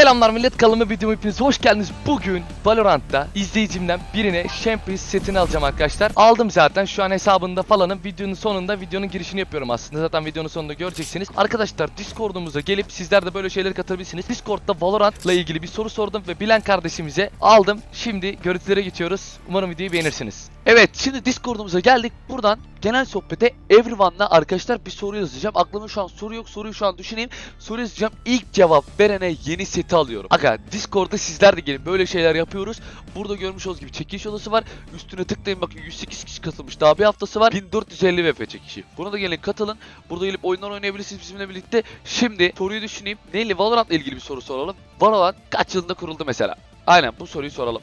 Selamlar millet kanalıma videoma hepiniz hoş geldiniz. Bugün Valorant'ta izleyicimden birine Champions setini alacağım arkadaşlar. Aldım zaten şu an hesabında falanım. Videonun sonunda videonun girişini yapıyorum aslında. Zaten videonun sonunda göreceksiniz. Arkadaşlar Discord'umuza gelip sizler de böyle şeyleri katılabilirsiniz. Discord'da Valorant'la ilgili bir soru sordum ve bilen kardeşimize aldım. Şimdi görüntülere geçiyoruz. Umarım videoyu beğenirsiniz. Evet şimdi Discord'umuza geldik. Buradan genel sohbete Everyone'la arkadaşlar bir soru yazacağım. Aklımda şu an soru yok. Soruyu şu an düşüneyim. Soru yazacağım. İlk cevap verene yeni seti alıyorum. Aga Discord'da sizler de gelin. Böyle şeyler yapıyoruz. Burada görmüş olduğunuz gibi çekiliş odası var. Üstüne tıklayın bakın 108 kişi katılmış. Daha bir haftası var. 1450 VP çekişi. Buna da gelin katılın. Burada gelip oyunlar oynayabilirsiniz bizimle birlikte. Şimdi soruyu düşüneyim. Neyle Valorant'la ilgili bir soru soralım. Valorant kaç yılında kuruldu mesela? Aynen bu soruyu soralım.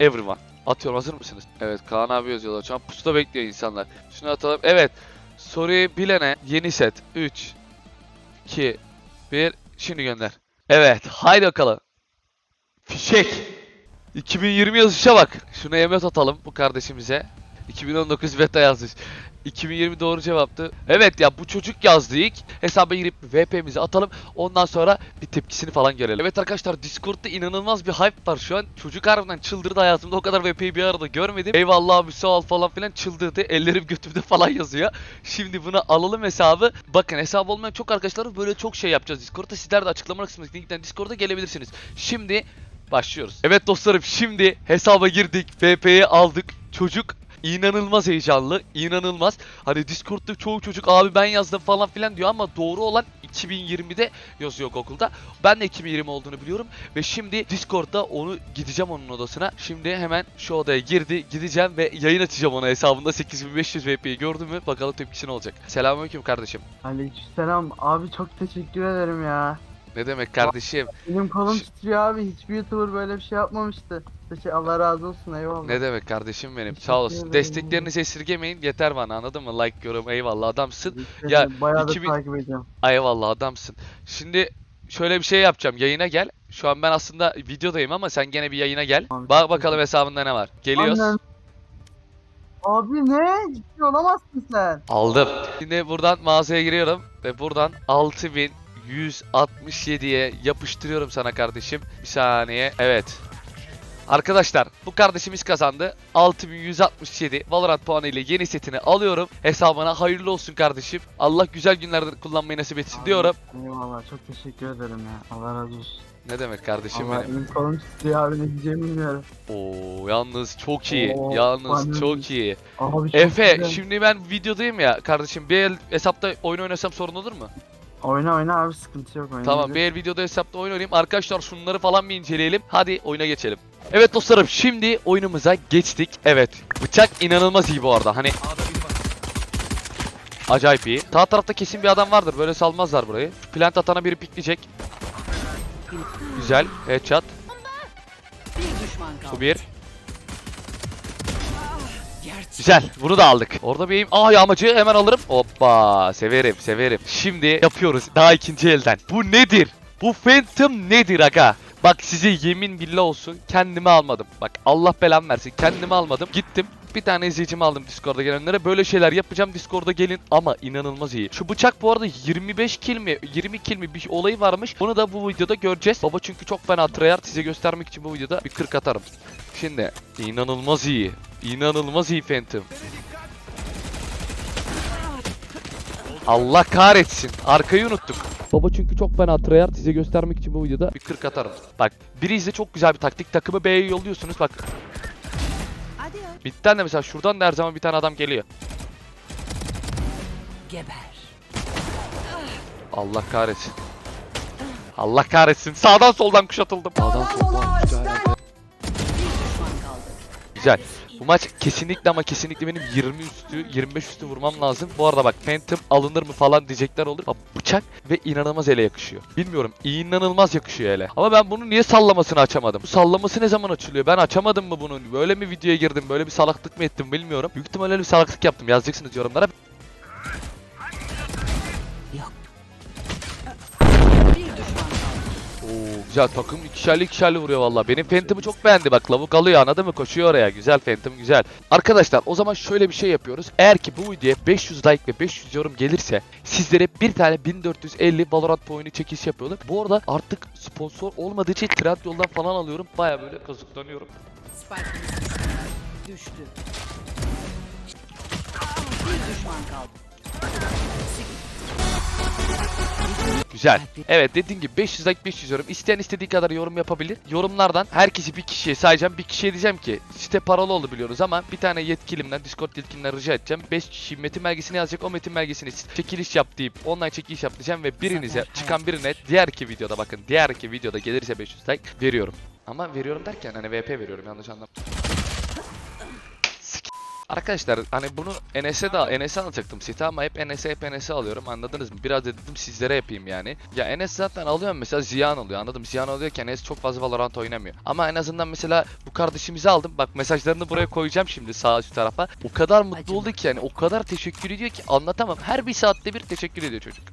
Everyone. Atıyorum hazır mısınız? Evet Kaan abi yazıyorlar. Şu an pusuda bekliyor insanlar. Şunu atalım. Evet. Soruyu bilene yeni set. 3 2 1 Şimdi gönder. Evet. Haydi bakalım. Fişek. 2020 yazışa bak. Şuna yemet atalım bu kardeşimize. 2019 beta yazmış. 2020 doğru cevaptı. Evet ya bu çocuk yazdı ilk. Hesaba girip VP'mizi atalım. Ondan sonra bir tepkisini falan görelim. Evet arkadaşlar Discord'da inanılmaz bir hype var şu an. Çocuk harbiden çıldırdı hayatımda o kadar VP'yi bir arada görmedim. Eyvallah abi sağ ol falan filan çıldırdı. Ellerim götümde falan yazıyor. Şimdi bunu alalım hesabı. Bakın hesabı olmayan çok arkadaşlar böyle çok şey yapacağız Discord'da. Sizler de açıklama kısmındaki linkten Discord'a gelebilirsiniz. Şimdi başlıyoruz. Evet dostlarım şimdi hesaba girdik. VP'yi aldık. Çocuk inanılmaz heyecanlı, inanılmaz. Hani Discord'da çoğu çocuk abi ben yazdım falan filan diyor ama doğru olan 2020'de yazıyor okulda. Ben de 2020 olduğunu biliyorum ve şimdi Discord'da onu gideceğim onun odasına. Şimdi hemen şu odaya girdi, gideceğim ve yayın açacağım ona hesabında 8500 VP'yi gördüm mü bakalım tepkisi ne olacak. Selamünaleyküm kardeşim. Aleykümselam abi çok teşekkür ederim ya. Ne demek kardeşim? Benim kolum titriyor abi hiçbir youtuber böyle bir şey yapmamıştı. Allah razı olsun eyvallah. Ne demek kardeşim benim? Teşekkür Sağ olasın. ederim. Desteklerinizi esirgemeyin yeter bana anladın mı? Like, yorum eyvallah adamsın. Teşekkür Ya, Bayağı da 2000 takip ediyorum. Ay eyvallah adamsın. Şimdi şöyle bir şey yapacağım. Yayına gel. Şu an ben aslında videodayım ama sen gene bir yayına gel. Abi, Bak çok bakalım hesabında ne var. Geliyoruz. Annen- Abi ne? Ciddi olamazsın sen. Aldım. Şimdi buradan mağazaya giriyorum ve buradan 6167'ye yapıştırıyorum sana kardeşim. Bir saniye. Evet. Arkadaşlar bu kardeşimiz kazandı. 6167 Valorant puanı ile yeni setini alıyorum. Hesabına hayırlı olsun kardeşim. Allah güzel günlerde kullanmayı nasip etsin Abi, diyorum. Eyvallah çok teşekkür ederim ya. Allah razı olsun. Ne demek kardeşim Allah benim. benim kolum titriyor abi ne diyeceğimi bilmiyorum. Oo yalnız çok iyi. Oo, yalnız anladım. çok iyi. Abi çok Efe güzel. şimdi ben videodayım ya kardeşim. Bir el hesapta oyun oynasam sorun olur mu? Oyna oyna abi sıkıntı yok oyna. Tamam bir el videoda hesapta oyun oynayayım. Arkadaşlar şunları falan bir inceleyelim. Hadi oyuna geçelim. Evet dostlarım şimdi oyunumuza geçtik. Evet bıçak inanılmaz iyi bu arada. Hani Acayip iyi. Sağ tarafta kesin bir adam vardır. Böyle salmazlar burayı. Şu plant atana biri pikleyecek. Güzel. Headshot. Bir düşman kaldı. Bu bir. Güzel. Bunu da aldık. Orada bir aim. Aa yağmacı hemen alırım. Hoppa. Severim severim. Şimdi yapıyoruz. Daha ikinci elden. Bu nedir? Bu Phantom nedir aga? Bak size yemin billah olsun kendimi almadım. Bak Allah belamı versin kendimi almadım. Gittim bir tane izleyicimi aldım Discord'a gelenlere. Böyle şeyler yapacağım Discord'a gelin ama inanılmaz iyi. Şu bıçak bu arada 25 kill mi 20 kill mi bir olayı varmış. Bunu da bu videoda göreceğiz. Baba çünkü çok fena tryhard size göstermek için bu videoda bir 40 atarım. Şimdi inanılmaz iyi. İnanılmaz iyi Phantom. Allah kahretsin. Arkayı unuttuk. Baba çünkü çok fena tryhard size göstermek için bu videoda bir 40 atarım. Bak Breeze'de çok güzel bir taktik. Takımı B'ye yolluyorsunuz bak. Hadi ya. Bitten de mesela şuradan da her zaman bir tane adam geliyor. Geber. Allah kahretsin. Allah kahretsin. Sağdan soldan kuşatıldım. Sağdan soldan güzel. Bir düşman kaldı. Güzel. Bu maç kesinlikle ama kesinlikle benim 20 üstü 25 üstü vurmam lazım. Bu arada bak Phantom alınır mı falan diyecekler olur. Bak bıçak ve inanılmaz ele yakışıyor. Bilmiyorum inanılmaz yakışıyor ele. Ama ben bunu niye sallamasını açamadım? Bu sallaması ne zaman açılıyor? Ben açamadım mı bunu? Böyle mi videoya girdim? Böyle bir salaklık mı ettim bilmiyorum. Büyük ihtimalle bir salaklık yaptım. Yazacaksınız yorumlara. Güzel takım ikişerli ikişerli vuruyor valla. Benim Phantom'ı çok beğendi bak lavuk alıyor anladın mı? Koşuyor oraya. Güzel Phantom güzel. Arkadaşlar o zaman şöyle bir şey yapıyoruz. Eğer ki bu videoya 500 like ve 500 yorum gelirse sizlere bir tane 1450 Valorant oyunu çekiliş yapıyorlar. Bu arada artık sponsor olmadığı için Trendyol'dan falan alıyorum. Baya böyle kazıklanıyorum. Düştü. Bir düşman kaldı. Güzel. Evet dediğim gibi 500 like 500 yorum. İsteyen istediği kadar yorum yapabilir. Yorumlardan herkesi bir kişiye sayacağım. Bir kişiye diyeceğim ki site paralı oldu biliyoruz ama bir tane yetkilimden Discord yetkilinden rica edeceğim. 5 kişi metin belgesini yazacak. O metin belgesini çekiliş yap deyip online çekiliş yap diyeceğim ve birinize çıkan birine diğer ki videoda bakın diğer ki videoda gelirse 500 like veriyorum. Ama veriyorum derken hani VP veriyorum yanlış anlam. Arkadaşlar hani bunu NS'e de NS'e alacaktım site ama hep NS'e hep NS'e alıyorum anladınız mı? Biraz dedim sizlere yapayım yani. Ya NS zaten alıyorum mesela Ziyan oluyor anladım. Ziyan oluyorken NS çok fazla Valorant oynamıyor. Ama en azından mesela bu kardeşimizi aldım. Bak mesajlarını buraya koyacağım şimdi sağ üst tarafa. O kadar mutlu oldu ki yani o kadar teşekkür ediyor ki anlatamam. Her bir saatte bir teşekkür ediyor çocuk.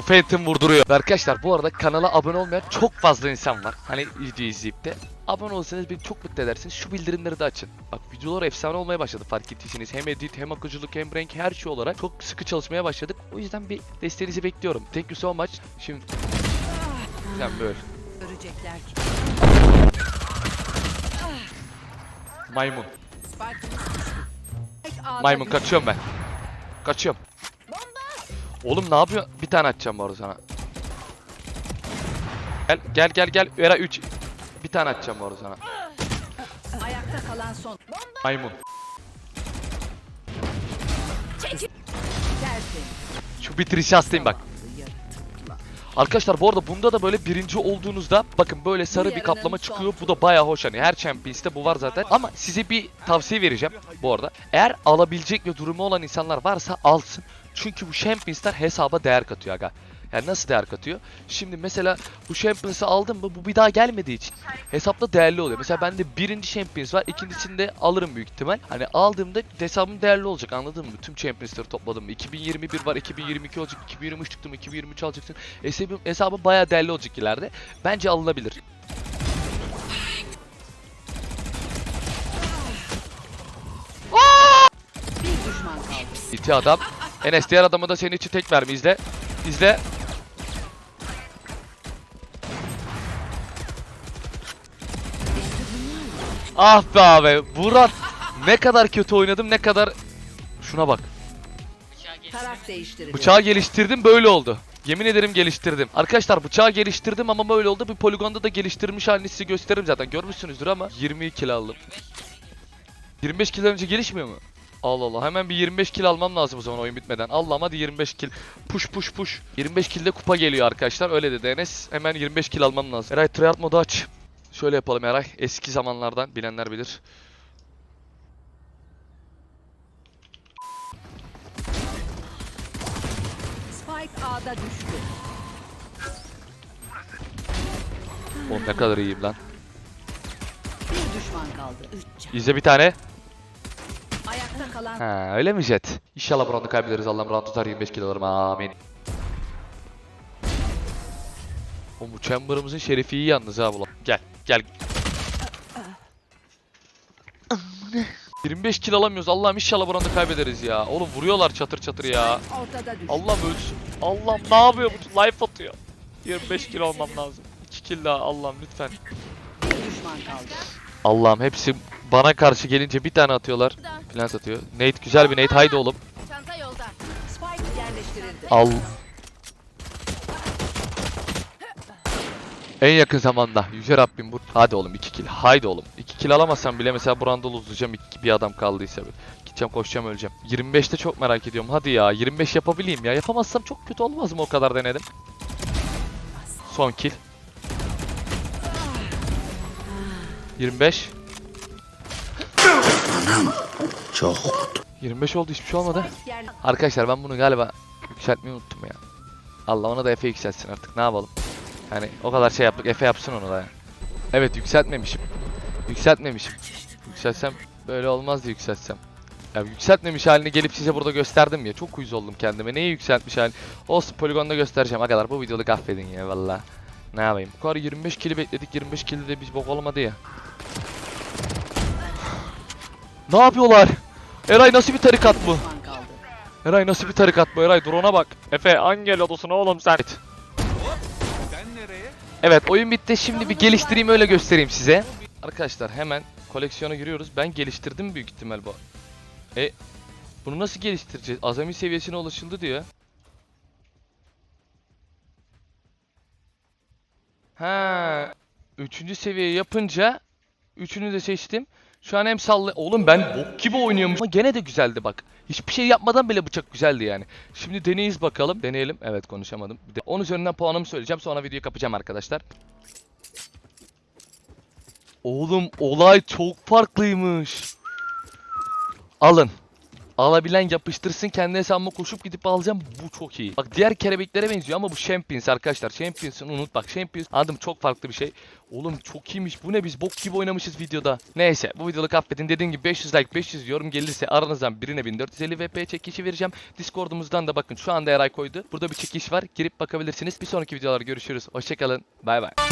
Bu Phantom vurduruyor. Ve Arkadaşlar bu arada kanala abone olmayan çok fazla insan var. Hani video izleyip de. Abone olsanız beni çok mutlu edersiniz. Şu bildirimleri de açın. Bak videolar efsane olmaya başladı fark ettiyseniz. Hem edit hem akıcılık hem renk her şey olarak çok sıkı çalışmaya başladık. O yüzden bir desteğinizi bekliyorum. Thank you so much. Şimdi sen böyle. Görecekler ki. Maymun. Maymun kaçıyorum ben. Kaçıyorum. Oğlum ne yapıyor? Bir tane atacağım bu arada sana. Gel gel gel gel. Vera 3. Bir tane atacağım bu arada sana. Ayakta kalan son. Maymun. Tersin. Şu bitirişi hastayım bak. Arkadaşlar bu arada bunda da böyle birinci olduğunuzda bakın böyle sarı bir kaplama çıkıyor. Bu da bayağı hoş hani her Champions'te bu var zaten. Ama size bir tavsiye vereceğim bu arada. Eğer alabilecek ve durumu olan insanlar varsa alsın. Çünkü bu Champions'lar hesaba değer katıyor aga. Yani nasıl değer katıyor? Şimdi mesela bu Champions'ı aldım mı bu bir daha gelmediği için hesapta değerli oluyor. Mesela bende birinci Champions var ikincisini de alırım büyük ihtimal. Hani aldığımda hesabım değerli olacak anladın mı? Tüm Champions'ları topladım. 2021 var 2022 olacak 2023 çıktım 2023 alacaksın. Hesabım, hesabım bayağı değerli olacak ileride. Bence alınabilir. İti adam. Enes diğer adamı da senin için tek vermi izle. İzle. Ah be abi. Burak ne kadar kötü oynadım ne kadar... Şuna bak. Taraf değiştiriliyor. Bıçağı geliştirdim böyle oldu. Yemin ederim geliştirdim. Arkadaşlar bıçağı geliştirdim ama böyle oldu. Bir poligonda da geliştirmiş halini size gösteririm zaten. Görmüşsünüzdür ama 20 kill aldım. 25 kill önce gelişmiyor mu? Allah Allah hemen bir 25 kill almam lazım o zaman oyun bitmeden. Allah'ım hadi 25 kill. Push push push. 25 kill'de kupa geliyor arkadaşlar. Öyle dedi Enes. Hemen 25 kill almam lazım. Eray tryhard modu aç. Şöyle yapalım Eray. Eski zamanlardan bilenler bilir. Spike A'da düştü. Oğlum ne kadar iyiyim lan. Bir düşman kaldı. Üç can. İzle bir tane. Ayakta kalan Ha öyle mi Jet? İnşallah bu roundu kaybederiz. Allah'ım round tutar 25 kill alırım. Amin. O bu chamber'ımızın şerefi iyi yalnız ha bu. Gel gel. 25 kill alamıyoruz. Allah'ım inşallah bu roundu kaybederiz ya. Oğlum vuruyorlar çatır çatır ya. Allah'ım ölsün. Allah'ım ne yapıyor bu? Life atıyor. 25 kill olmam lazım. 2 kill daha Allah'ım lütfen. Allah'ım hepsi bana karşı gelince bir tane atıyorlar. Plant atıyor. Nate güzel bir Nate haydi oğlum. Al. En yakın zamanda. Yüce Rabbim bu. Hadi oğlum 2 kill. Haydi oğlum. 2 kill alamazsam bile mesela Brandol uzayacağım. Bir adam kaldıysa bir. Gideceğim koşacağım öleceğim. 25'te çok merak ediyorum. Hadi ya 25 yapabileyim ya. Yapamazsam çok kötü olmaz mı o kadar denedim. Son kill. 25. Çok 25 oldu hiçbir şey olmadı. Arkadaşlar ben bunu galiba yükseltmeyi unuttum ya. Allah ona da Efe yükseltsin artık ne yapalım. Hani o kadar şey yaptık Efe yapsın onu da ya. Evet yükseltmemişim. Yükseltmemişim. Yükseltsem böyle olmazdı yükseltsem. Ya yükseltmemiş halini gelip size burada gösterdim ya. Çok uyuz oldum kendime. Neyi yükseltmiş halini? Olsun poligonda göstereceğim. Agalar bu videoda affedin ya valla. Ne yapayım? Bu kadar 25 kili bekledik. 25 kili de biz bok olmadı ya. Ne yapıyorlar? Eray nasıl bir tarikat bu? Eray nasıl bir tarikat bu? Eray drone'a bak. Efe Angel odasına oğlum sen. Evet oyun bitti. Şimdi bir geliştireyim öyle göstereyim size. Arkadaşlar hemen koleksiyona giriyoruz. Ben geliştirdim büyük ihtimal bu. E bunu nasıl geliştireceğiz? Azami seviyesine ulaşıldı diyor. Ha, üçüncü seviye yapınca üçünü de seçtim. Şu an hem salla... Oğlum ben bok gibi oynuyormuş. Ama gene de güzeldi bak. Hiçbir şey yapmadan bile bıçak güzeldi yani. Şimdi deneyiz bakalım. Deneyelim. Evet konuşamadım. Bir de 10 üzerinden puanımı söyleyeceğim. Sonra videoyu kapacağım arkadaşlar. Oğlum olay çok farklıymış. Alın. Alabilen yapıştırsın kendi hesabıma koşup gidip alacağım. Bu çok iyi. Bak diğer kelebeklere benziyor ama bu Champions arkadaşlar. Champions'ın unut bak Champions adım çok farklı bir şey. Oğlum çok iyiymiş. Bu ne biz bok gibi oynamışız videoda. Neyse bu videoluk affedin. Dediğim gibi 500 like 500 yorum gelirse aranızdan birine 1450 VP çekişi vereceğim. Discord'umuzdan da bakın şu anda Eray koydu. Burada bir çekiş var. Girip bakabilirsiniz. Bir sonraki videolarda görüşürüz. Hoşçakalın. Bay bay.